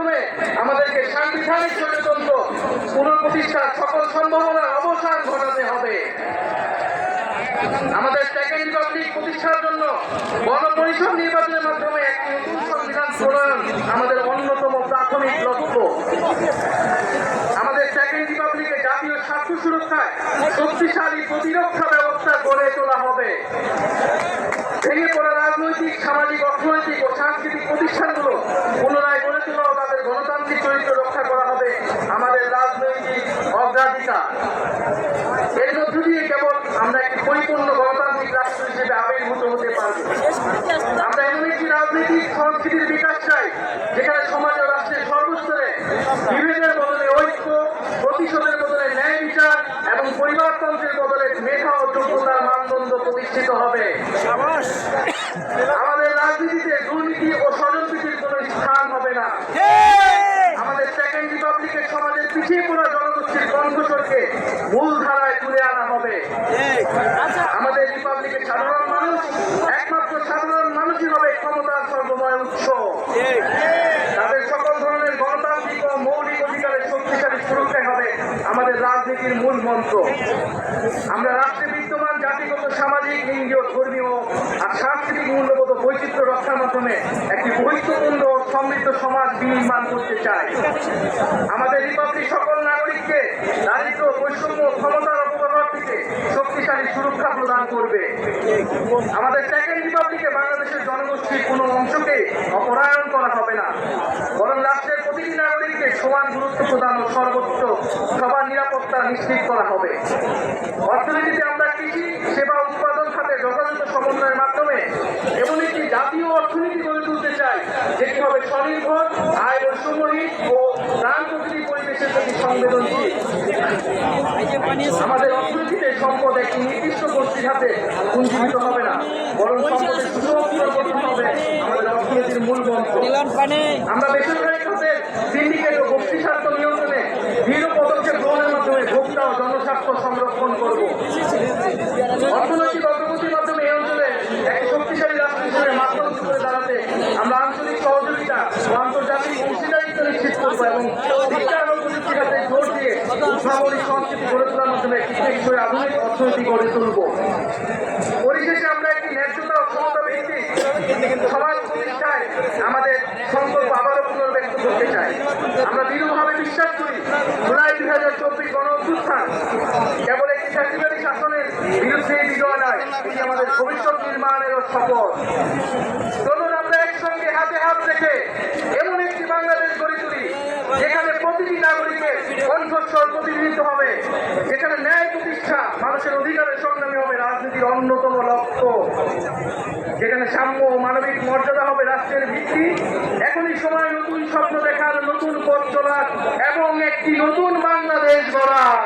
মাধ্যমে আমাদেরকে সাংবিধানিক গণতন্ত্র পুনঃপ্রতিষ্ঠার সকল সম্ভাবনার অবসান ঘটাতে হবে। আমাদের সেকেন্ড রিপাবলিক প্রতিষ্ঠার জন্য গণপরিষদ নির্বাচনের মাধ্যমে একটি নতুন সংবিধান প্রণয়ন আমাদের অন্যতম প্রাথমিক লক্ষ্য। আমাদের সেকেন্ড রিপাবলিকে জাতীয় স্বার্থ সুরক্ষায় শক্তিশালী প্রতিরক্ষা ব্যবস্থা গড়ে তোলা হবে ভেঙে পড়া রাজনৈতিক সামাজিক অর্থনৈতিক ও সাংস্কৃতিক প্রতিষ্ঠানগুলো পুনরায় গড়ে তোলা ও তাদের গণতান্ত্রিক চরিত্র রক্ষা করা হবে আমাদের রাজনৈতিক অগ্রাধিকার এর মধ্য দিয়ে কেবল আমরা একটি পরিপূর্ণ গণতান্ত্রিক রাষ্ট্র হিসেবে আবির্ভূত হতে পারব আমরা এমন একটি রাজনৈতিক সংস্কৃতির বিকাশ চাই যেখানে সমাজ ও রাষ্ট্রের সর্বস্তরে বিভেদের বদলে ঐক্য প্রতিশোধের বদলে ন্যায় বিচার এবং পরিবারতন্ত্রের বদলে মেধা ও যোগ্যতার মানদণ্ড প্রতিষ্ঠিত হবে। আমাদের রাজনীতিতে দুর্নীতি ও স্বজনপ্রীতির কোনো স্থান হবে না। আমাদের সেকেন্ড রিপাবলিকের সমাজের পিছিয়ে পড়া জনগোষ্ঠীর কণ্ঠস্বরকে মূল ধারায় তুলে আনা হবে। আমাদের রিপাবলিকের সাধারণ মানুষ একমাত্র সাধারণ মানুষই হবে ক্ষমতার সর্বময় উৎস তাদের সকল ধরনের গণতান্ত্রিক ও মৌলিক অধিকারের শক্তিশালী সুরক্ষাই হবে আমাদের রাজনীতির মূল আমরা রাষ্ট্রে বিদ্যমান জাতিগত, সামাজিক, লিঙ্গীয়, ধর্মীয় আর সাংস্কৃতিক মূল্যবোধ বৈচিত্র্য রক্ষার মাধ্যমে একটি বৈচিত্র্যপূর্ণ সমৃদ্ধ সমাজ বিনির্মাণ করতে চাই। আমাদের রিপাবলিক সকল নাগরিককে দারিদ্র বৈষম্য, ক্ষমতার অপব্যবহার থেকে শক্তিশালী সুরক্ষা প্রদান করবে। আমাদের সেকেন্ড রিপাবলিকে বাংলাদেশের জনগোষ্ঠীর কোনো অংশকে অপরায়ণ করা হবে না। বরং রাষ্ট্রের প্রতিটি নাগরিককে সমান গুরুত্ব প্রদান ও সর্বোচ্চ নিরাপত্তা নিশ্চিত করা হবে। অর্থনীতিতে আমরা কৃষি সেবা উৎপাদন খাতে যথাযথ সমন্বয়ের মাধ্যমে এমন একটি জাতীয় অর্থনীতি গড়ে তুলতে চাই যেটি হবে স্বনির্ভর আয় বৈষম্যহীন ও প্রাণ প্রকৃতি পরিবেশের প্রতি সংবেদনশীল। আমাদের অর্থনীতিতে সম্পদ একটি নির্দিষ্ট গোষ্ঠীর হাতে পুঞ্জীবিত হবে না বরং সম্পদের সুযোগ প্রবর্তন হবে আমাদের অর্থনীতির মূল মন্ত্র। আমরা বেসরকারি খাতে সিন্ডিকেট ও গোষ্ঠী স্বার্থ নিয়ন্ত্রণে দৃঢ় পদক্ষেপ গ্রহণের মাধ্যমে ভোক্তা ও জনস্বার্থ সংরক্ষণ করব অর্থনৈতিক অগ্রগতির মাধ্যমে এই অঞ্চলে একটি শক্তিশালী রাষ্ট্র হিসেবে মাধ্যম করে দাঁড়াতে আমরা আঞ্চলিক সহযোগিতা ও আন্তর্জাতিক অংশীদারিত্ব নিশ্চিত করব এবং বিজ্ঞান ও প্রযুক্তির হাতে জোর দিয়ে উদ্ভাবনী সংস্কৃতি গড়ে তোলার মাধ্যমে একটি টেকসই আধুনিক অর্থনীতি গড়ে তুলব। পরিশেষে আমরা একটি ন্যায্যতা ও ক্ষমতা ভিত্তিক সমাজ প্রতিষ্ঠায় আমাদের সংকল্প আবারও পুনর্ব্যক্ত করতে চাই। আমরা দৃঢ়ভাবে বিশ্বাস করি, জুলাই দুই হাজার চব্বিশ গণ অভ্যুত্থান কেবল একটি ফ্যাসিবাদী শাসনের বিরুদ্ধে বিজয় নয়, এটি আমাদের ভবিষ্যৎ নির্মাণেরও শপথ। চলুন আমরা একসঙ্গে হাতে হাত রেখে এমন একটি বাংলাদেশ গড়ে তুলি যেখানে প্রতিটি নাগরিকের কণ্ঠস্বর প্রতিনিধিত্ব হবে যেখানে ন্যায় প্রতিষ্ঠা মানুষের অধিকারের সংগ্রামী হবে রাজনীতির অন্যতম লক্ষ্য। যেখানে সাম্য ও মানবিক মর্যাদা হবে রাষ্ট্রের ভিত্তি। এখনই সময় নতুন স্বপ্ন দেখার নতুন পথ চলার এবং একটি নতুন বাংলাদেশ গড়ার।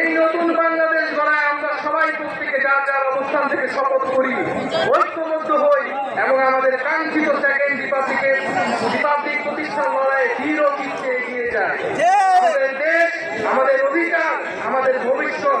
এই নতুন বাংলাদেশ গড়ায় আমরা সবাই প্রত্যেকে যার যার অবস্থান থেকে শপথ করি, ঐক্যবদ্ধ হই এবং আমাদের কাঙ্ক্ষিত সেকেন্ড রিপাবলিকের রিপাবলিক প্রতিষ্ঠার লড়াইয়ে দৃঢ় চিত্তে এগিয়ে যায় আমাদের দেশ আমাদের অধিকার আমাদের ভবিষ্যৎ